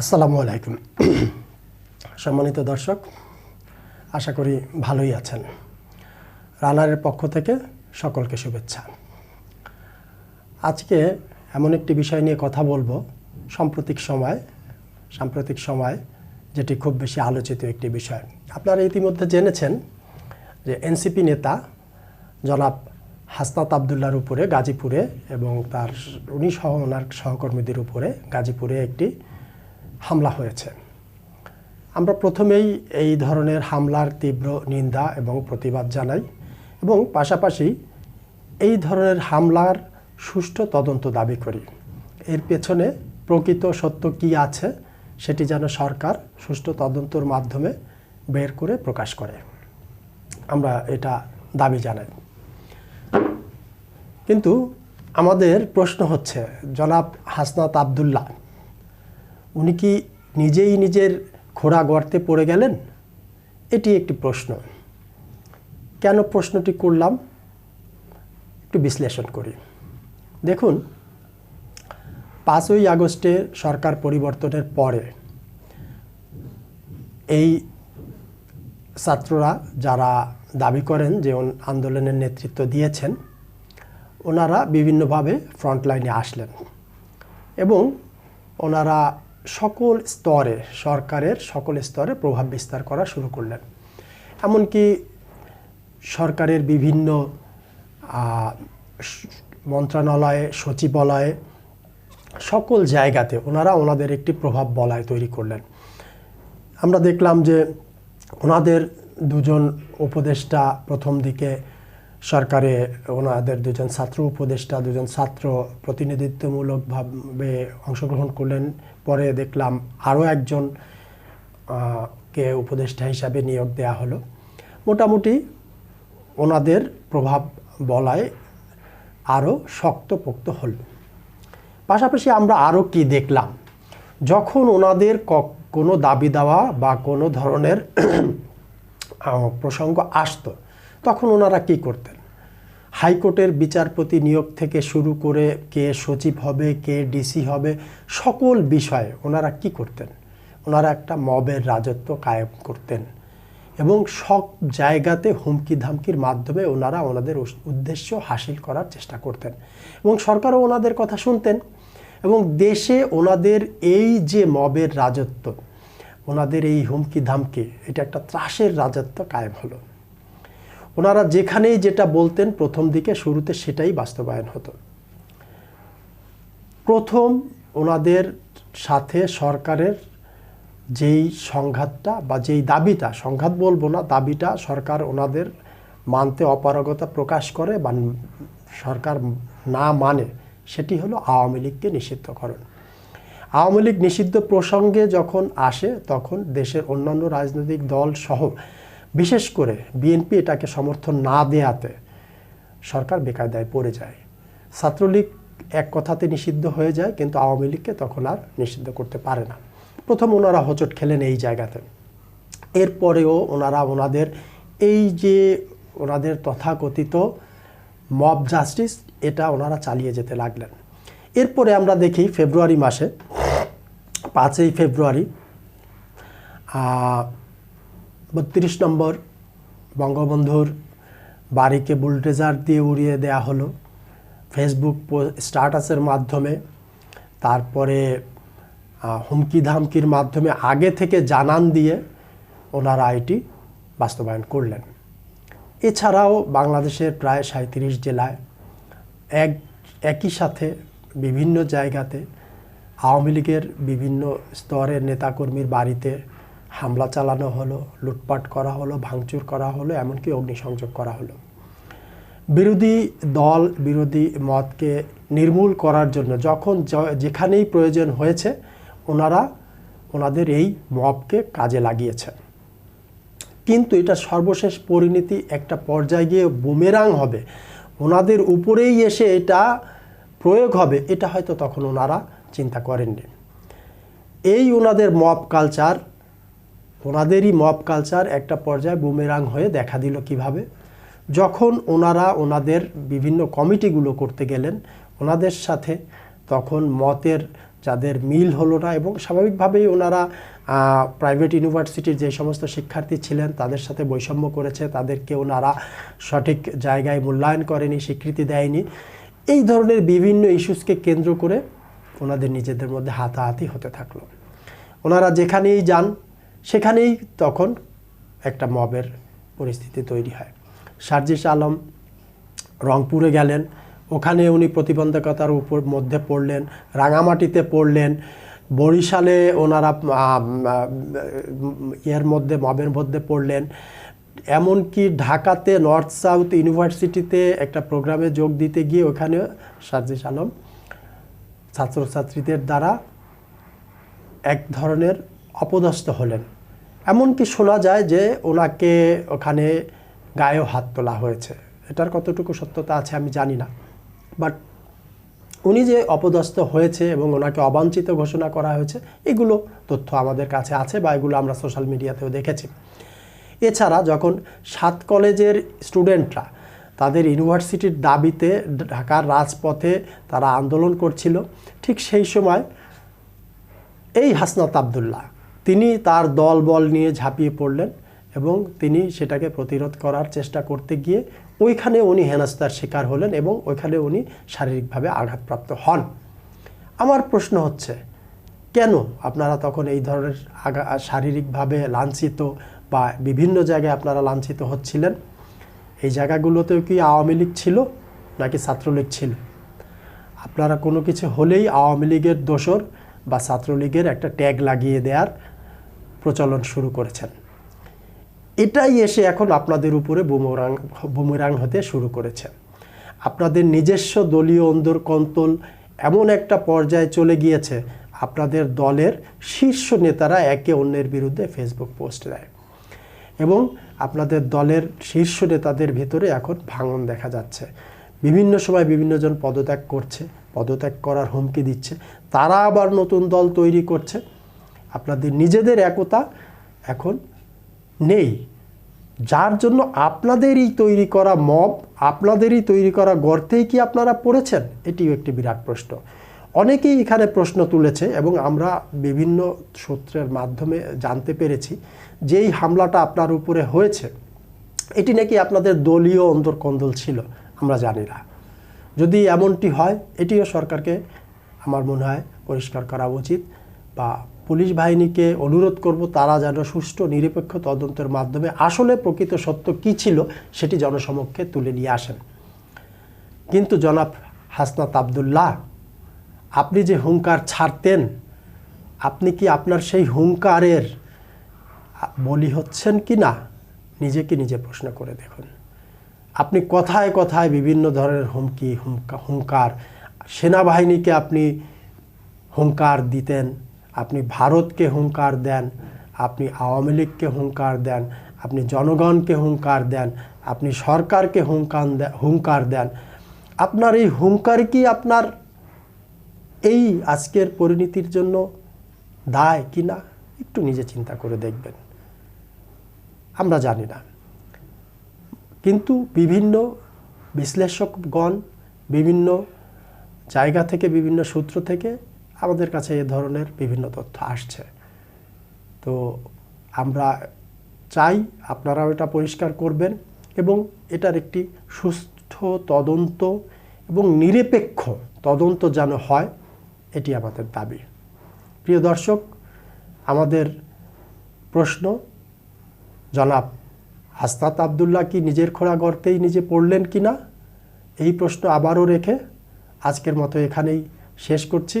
আসসালামু আলাইকুম। সম্মানিত দর্শক, আশা করি ভালোই আছেন। রানারের পক্ষ থেকে সকলকে শুভেচ্ছা। আজকে এমন একটি বিষয় নিয়ে কথা বলব, সাম্প্রতিক সময় সাম্প্রতিক সময় যেটি খুব বেশি আলোচিত একটি বিষয়। আপনারা ইতিমধ্যে জেনেছেন যে এনসিপি নেতা জনাব হাসনাত আবদুল্লার উপরে, গাজীপুরে এবং তার, উনি সহ ওনার সহকর্মীদের উপরে গাজীপুরে একটি হামলা হয়েছে। আমরা প্রথমেই এই ধরনের হামলার তীব্র নিন্দা এবং প্রতিবাদ জানাই এবং পাশাপাশি এই ধরনের হামলার সুষ্ঠু তদন্ত দাবি করি। এর পেছনে প্রকৃত সত্য কি আছে সেটি যেন সরকার সুষ্ঠু তদন্তর মাধ্যমে বের করে প্রকাশ করে। আমরা এটা দাবি জানাই। কিন্তু আমাদের প্রশ্ন হচ্ছে, জনাব হাসনাত আবদুল্লাহ উনি কি নিজেই নিজের খোড়া গর্তে পড়ে গেলেন? এটি একটি প্রশ্ন। কেন প্রশ্নটি করলাম? একটু বিশ্লেষণ করি। দেখুন, পাঁচই আগস্টে সরকার পরিবর্তনের পরে এই ছাত্ররা যারা দাবি করেন যে আন্দোলনের নেতৃত্ব দিয়েছেন, ওনারা বিভিন্নভাবে ফ্রন্টলাইনে আসলেন এবং ওনারা সকল স্তরে, সরকারের সকল স্তরে প্রভাব বিস্তার করা শুরু করলেন। এমনকি সরকারের বিভিন্ন মন্ত্রণালয়ে, সচিবালয়ে, সকল জায়গাতে ওনারা ওনাদের একটি প্রভাব বলায় তৈরি করলেন। আমরা দেখলাম যে ওনাদের দুজন উপদেষ্টা প্রথম দিকে সরকারে ওনাদের দুজন ছাত্র, উপদেষ্টা দুজন ছাত্র প্রতিনিধিত্বমূলকভাবে অংশগ্রহণ করলেন। পরে দেখলাম আরও একজন কে উপদেষ্টা হিসাবে নিয়োগ দেওয়া হলো। মোটামুটি ওনাদের প্রভাব বলায় আরও শক্তপোক্ত হল। পাশাপাশি আমরা আরও কি দেখলাম? যখন ওনাদের কোনো দাবি দেওয়া বা কোনো ধরনের প্রসঙ্গ আসতো তখন ওনারা কি করতেন? হাইকোর্টের বিচারপতি নিয়োগ থেকে শুরু করে কে সচিব হবে, কে ডিসি হবে, সকল বিষয়ে ওনারা কি করতেন? ওনারা একটা মবের রাজত্ব কায়েম করতেন এবং সব জায়গাতে হুমকি ধামকির মাধ্যমে ওনারা ওনাদের উদ্দেশ্য হাসিল করার চেষ্টা করতেন এবং সরকারও ওনাদের কথা শুনতেন এবং দেশে ওনাদের এই যে মবের রাজত্ব, ওনাদের এই হুমকি ধামকি এটা একটা ত্রাসের রাজত্ব কায়েম হলো। ওনারা যেখানেই যেটা বলতেন প্রথম দিকে, শুরুতে সেটাই বাস্তবায়ন হতো। প্রথম ওনাদের সাথে সরকারের যেই সংঘাতটা বা যেই দাবিটা, সংঘাত বলব না, দাবিটা সরকার ওনাদের মানতে অপারগতা প্রকাশ করে বা সরকার না মানে সেটি হলো আওয়ামী লীগকে নিষিদ্ধকরণ। আওয়ামী লীগ নিষিদ্ধ প্রসঙ্গে যখন আসে, তখন দেশের অন্যান্য রাজনৈতিক দল সহ বিশেষ করে বিএনপি এটাকে সমর্থন না দেয়াতে সরকার বেকায়দায় পড়ে যায়। ছাত্রলীগ এক কথাতে নিষিদ্ধ হয়ে যায়, কিন্তু আওয়ামী লীগকে তখন আর নিষিদ্ধ করতে পারে না। প্রথম ওনারা হোঁচট খেলেন এই জায়গাতে। এরপরেও ওনারা ওনাদের এই যে ওনাদের তথাকথিত মব জাস্টিস, এটা ওনারা চালিয়ে যেতে লাগলেন। এরপরে আমরা দেখি ফেব্রুয়ারি মাসে, পাঁচই ফেব্রুয়ারি বত্রিশ নম্বর বঙ্গবন্ধুর বাড়িকে বুলডেজার দিয়ে উড়িয়ে দেয়া হলো। ফেসবুক স্ট্যাটাসের মাধ্যমে, তারপরে হুমকি ধামকির মাধ্যমে আগে থেকে জানান দিয়ে ওনারা এটি বাস্তবায়ন করলেন। এছাড়াও বাংলাদেশের প্রায় সাঁত্রিশ জেলায় এক, একই সাথে বিভিন্ন জায়গাতে আওয়ামী লীগের বিভিন্ন স্তরের নেতাকর্মীর বাড়িতে হামলা চালানো হলো, লুটপাট করা হলো, ভাঙচুর করা হলো, এমনকি অগ্নিসংযোগ করা হলো। বিরোধী দল, বিরোধী মতকে নির্মূল করার জন্য যখন যেখানেই প্রয়োজন হয়েছে, ওনারা ওনাদের এই মবকে কাজে লাগিয়েছেন কিন্তু এটা সর্বশেষ পরিণতি একটা পর্যায়ে গিয়ে বুমেরাং হবে। ওনাদের উপরেই এসে এটা প্রয়োগ হবে, এটা হয়তো তখন ওনারা চিন্তা করেননি। এই ওনাদের মব কালচার ওনাদেরই মব কালচার একটা পর্যায়ে বুমেরাং হয়ে দেখা দিল কীভাবে। যখন ওনারা ওনাদের বিভিন্ন কমিটিগুলো করতে গেলেন, ওনাদের সাথে তখন মতের যাদের মিল হলো না এবং স্বাভাবিকভাবেই ওনারা প্রাইভেট ইউনিভার্সিটির যে সমস্ত শিক্ষার্থী ছিলেন, তাদের সাথে বৈষম্য করেছে, তাদেরকে ওনারা সঠিক জায়গায় মূল্যায়ন করেনি, স্বীকৃতি দেয়নি। এই ধরনের বিভিন্ন ইস্যুসকে কেন্দ্র করে ওনাদের নিজেদের মধ্যে হাতাহাতি হতে থাকল। ওনারা যেখানেই যান সেখানেই তখন একটা মবের পরিস্থিতি তৈরি হয়। সার্জিস আলম রংপুরে গেলেন। ওখানে উনি প্রতিবন্ধকতার উপর মধ্যে পড়লেন, রাঙামাটিতে পড়লেন। বরিশালে ওনারা ইয়ের মধ্যে, মবের মধ্যে পড়লেন। এমনকি ঢাকাতে নর্থ সাউথ ইউনিভার্সিটিতে একটা প্রোগ্রামে যোগ দিতে গিয়ে ওখানে সার্জিস আলম ছাত্রছাত্রীদের দ্বারা এক ধরনের অপদস্থ হলেন। এমনকি শোনা যায় যে ওনাকে ওখানে গায়েও হাত তোলা হয়েছে। এটার কতটুকু সত্যতা আছে আমি জানি না। বাট উনি যে অপদস্থ হয়েছে এবং ওনাকে অবাঞ্ছিত ঘোষণা করা হয়েছে, এগুলো তথ্য আমাদের কাছে আছে বা এগুলো আমরা সোশ্যাল মিডিয়াতেও দেখেছি। এছাড়া যখন সাত কলেজের স্টুডেন্টরা তাদের ইউনিভার্সিটির দাবিতে ঢাকার রাজপথে তারা আন্দোলন করছিল, ঠিক সেই সময় এই হাসনাত আবদুল্লাহ তিনি তার দল বল নিয়ে ঝাঁপিয়ে পড়লেন এবং তিনি সেটাকে প্রতিরোধ করার চেষ্টা করতে গিয়ে ওইখানে উনি হেনস্থার শিকার হলেন এবং ওইখানে উনি শারীরিকভাবে আঘাতপ্রাপ্ত হন। আমার প্রশ্ন হচ্ছে, কেন আপনারা তখন এই ধরনের আগা, শারীরিকভাবে লাঞ্ছিত বা বিভিন্ন জায়গায় আপনারা লাঞ্ছিত হচ্ছিলেন? এই জায়গাগুলোতেও কি আওয়ামী লীগ ছিল নাকি ছাত্রলীগ ছিল? আপনারা কোনো কিছু হলেই আওয়ামী লীগের দোসর বা ছাত্রলীগের একটা ট্যাগ লাগিয়ে দেওয়ার প্রচলন শুরু করেছেন। এটাই এসে এখন আপনাদের উপরে বুমরাং, বুমেরাং হতে শুরু করেছে। আপনাদের নিজস্ব দলীয় অন্দর কন্তল এমন একটা পর্যায়ে চলে গিয়েছে, আপনাদের দলের শীর্ষ নেতারা একে অন্যের বিরুদ্ধে ফেসবুক পোস্ট দেয়। এবং আপনাদের দলের শীর্ষ নেতাদের ভেতরে এখন ভাঙন দেখা যাচ্ছে। বিভিন্ন সময় বিভিন্নজন পদত্যাগ করছে, পদত্যাগ করার হুমকি দিচ্ছে। তারা আবার নতুন দল তৈরি করছে। আপনাদের নিজেদের একতা এখন নেই। যার জন্য আপনাদেরই তৈরি করা মব, আপনাদেরই তৈরি করা গর্তেই কি আপনারা পড়েছেন? এটিও একটি বিরাট প্রশ্ন। অনেকেই এখানে প্রশ্ন তুলেছে এবং আমরা বিভিন্ন সূত্রের মাধ্যমে জানতে পেরেছি যেই হামলাটা আপনার উপরে হয়েছে। এটি নাকি আপনাদের দলীয় অন্দরকন্দল ছিল? আমরা জানি না। যদি এমনটি হয়, এটিও সরকারকে আমার মনে হয় পরিষ্কার করা উচিত বা পুলিশ বাহিনীকে অনুরোধ করব তারা যেন সুষ্ঠু, নিরপেক্ষ তদন্তের মাধ্যমে আসলে প্রকৃত সত্য কী ছিল সেটি জনসমক্ষে তুলে নিয়ে আসেন। কিন্তু জনাব হাসনাত আবদুল্লাহ, আপনি যে হুঙ্কার ছাড়তেন, আপনি কি আপনার সেই হুঙ্কারের বলি হচ্ছেন কি না? নিজেকে নিজে প্রশ্ন করে দেখুন। আপনি কথায় কথায় বিভিন্ন ধরনের হুমকি হুঙ্কার, সেনাবাহিনীকে আপনি হুঙ্কার দিতেন আপনি ভারতকে হুঙ্কার দেন, আপনি আওয়ামী লীগকে হুঙ্কার দেন, আপনি জনগণকে হুঙ্কার দেন, আপনি সরকারকে হুঙ্কার হুঙ্কার দেন। আপনার এই হুঙ্কার কি আপনার এই আজকের পরিণতির জন্য দায় কি না? একটু নিজে চিন্তা করে দেখবেন। আমরা জানি না। কিন্তু বিভিন্ন বিশ্লেষকগণ, বিভিন্ন জায়গা থেকে, বিভিন্ন সূত্র থেকে আমাদের কাছে এ ধরনের বিভিন্ন তথ্য আসছে। তো আমরা চাই আপনারাও এটা পরিষ্কার করবেন এবং এটার একটি সুস্থ তদন্ত এবং নিরপেক্ষ তদন্ত যেন হয়, এটি আমাদের দাবি। প্রিয় দর্শক, আমাদের প্রশ্ন, জনাব হাসনাত আবদুল্লাহ কি নিজের খোড়া গর্তেই নিজে পড়লেন কি না এই প্রশ্ন আবারও রেখে আজকের মতো এখানেই শেষ করছি।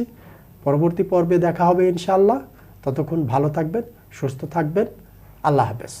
পরবর্তী পর্বে দেখা হবে ইনশাল্লাহ ততক্ষণ ভালো থাকবেন সুস্থ থাকবেন। আল্লাহ হাফেজ।